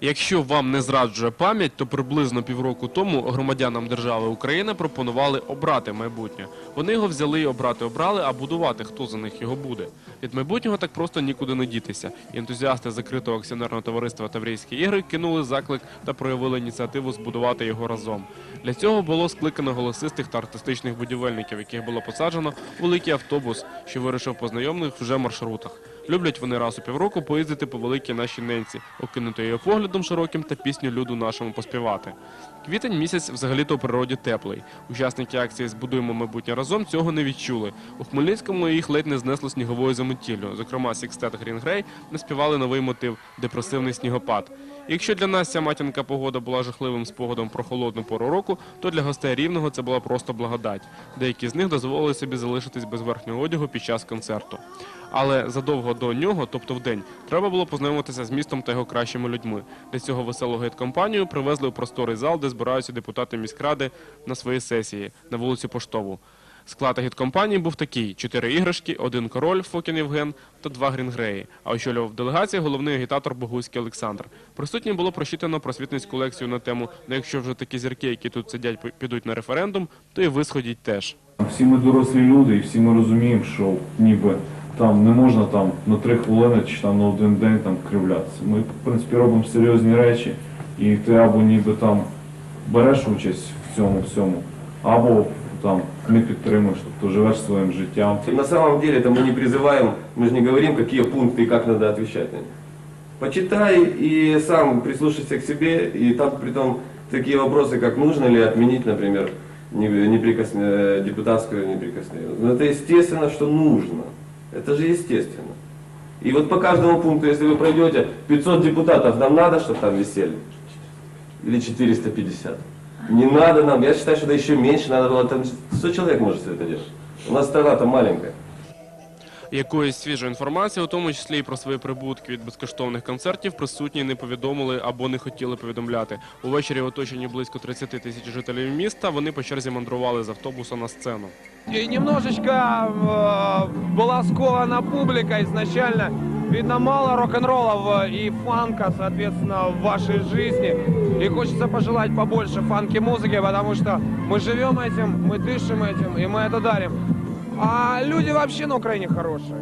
Якщо вам не зраджує пам'ять, то приблизно півроку тому громадянам держави Україна пропонували обрати майбутнє. Вони його взяли і обрати обрали, а будувати хто за них його буде. Від майбутнього так просто нікуди не дітися. Ентузіасти закритого акціонерного товариства Таврійські ігри кинули заклик та проявили ініціативу збудувати його разом. Для цього було скликано голосистих та артистичних будівельників, яких було посаджено великий автобус, що вирішив по знайомих вже маршрутах. Люблять вони раз у півроку поїздити по великій нашій ненці, окинути її поглядом широким та пісню люду нашому поспівати. Квітень місяць взагалі-то у природі теплий. Учасники акції Збудуємо майбутнє разом цього не відчули. У Хмельницькому їх ледь не знесло сніговою заметіллю. Зокрема, Сікстет Грінгрей наспівали новий мотив депресивний снігопад. Якщо для нас ця матінка погода була жахливим спогадом про холодну пору року, то для гостей рівного це була просто благодать. Деякі з них дозволили собі залишитись без верхнього одягу під час концерту. Але задовго до нього, тобто в день, треба було познайомитися з містом та його кращими людьми. Для цього веселу гейт-компанію привезли у просторий зал, де збираються депутати міськради на свої сесії на вулиці Поштову. Склад агіткомпанії був такий: чотири іграшки, один король Фокін Євген та два грінгреї. А очолював делегацію головний агітатор Богуський Олександр. Присутнім було прочитано просвітницьку лекцію на тему «Ну якщо вже такі зірки, які тут сидять, підуть на референдум, то і ви сходіть теж. Всі ми дорослі люди, і всі ми розуміємо, що ніби там не можна там на три хвилини чи там на один день там кривлятися. Ми, в принципі, робимо серйозні речі, і ти або ніби там береш участь в цьому всьому, або там не підтримуєш, тобто живеш своїм життям. На самом деле это мы не призываем, мы же не говорим, какие пункты и как надо отвечать на них. Почитай и сам прислушайся к себе, и там при том такие вопросы, как нужно ли отменить, например, не- неприкос- э, депутатскую неприкосновенность. Ну, это естественно, что нужно. Это же естественно. И вот по каждому пункту, если вы пройдете, 500 депутатов нам надо, чтобы там висели? Или 450? Не надо нам, я считаю, что это еще меньше, надо было там 100 человек может все это делать. У нас страна-то маленькая. Якоїсь свіжої інформації, у тому числі і про свої прибутки від безкоштовних концертів, присутні не повідомили або не хотіли повідомляти. Увечері оточені близько 30 тисяч жителів міста. Вони по черзі мандрували з автобуса на сцену. И немножечко э, была скована публика изначально. Видно, мало рок-н-ролла и фанка, соответственно, в вашей жизни. И хочется пожелать побольше фанки-музыки, потому что мы живем этим, мы дышим этим, и мы это дарим. А люди вообще на Украине хорошие.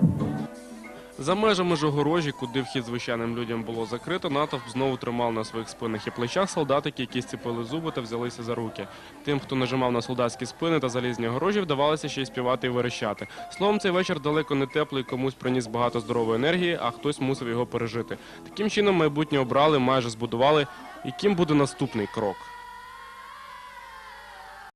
За межами ж огорожі, куди вхід звичайним людям було закрито, натовп знову тримав на своїх спинах і плечах солдатики, які зціпили зуби та взялися за руки. Тим, хто нажимав на солдатські спини та залізні огорожі, вдавалося ще й співати і верещати. Словом, цей вечір далеко не теплий, комусь приніс багато здорової енергії, а хтось мусив його пережити. Таким чином, майбутнє обрали, майже збудували. Яким буде наступний крок?